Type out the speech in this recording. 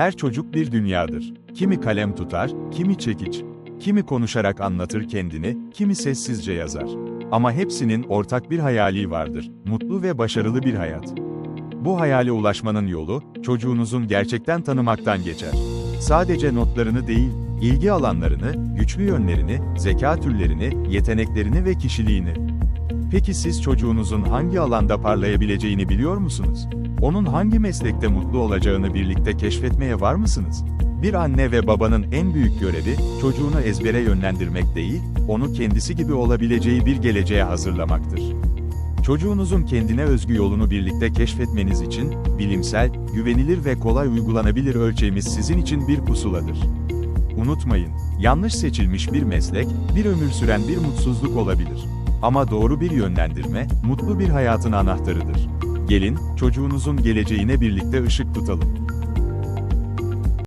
Her çocuk bir dünyadır. Kimi kalem tutar, kimi çekiç. Kimi konuşarak anlatır kendini, kimi sessizce yazar. Ama hepsinin ortak bir hayali vardır. Mutlu ve başarılı bir hayat. Bu hayale ulaşmanın yolu, çocuğunuzun gerçekten tanımaktan geçer. Sadece notlarını değil, ilgi alanlarını, güçlü yönlerini, zeka türlerini, yeteneklerini ve kişiliğini. Peki siz çocuğunuzun hangi alanda parlayabileceğini biliyor musunuz? Onun hangi meslekte mutlu olacağını birlikte keşfetmeye var mısınız? Bir anne ve babanın en büyük görevi, çocuğunu ezbere yönlendirmek değil, onu kendisi gibi olabileceği bir geleceğe hazırlamaktır. Çocuğunuzun kendine özgü yolunu birlikte keşfetmeniz için, bilimsel, güvenilir ve kolay uygulanabilir ölçeğimiz sizin için bir pusuladır. Unutmayın, yanlış seçilmiş bir meslek, bir ömür süren bir mutsuzluk olabilir. Ama doğru bir yönlendirme, mutlu bir hayatın anahtarıdır. Gelin, çocuğunuzun geleceğine birlikte ışık tutalım.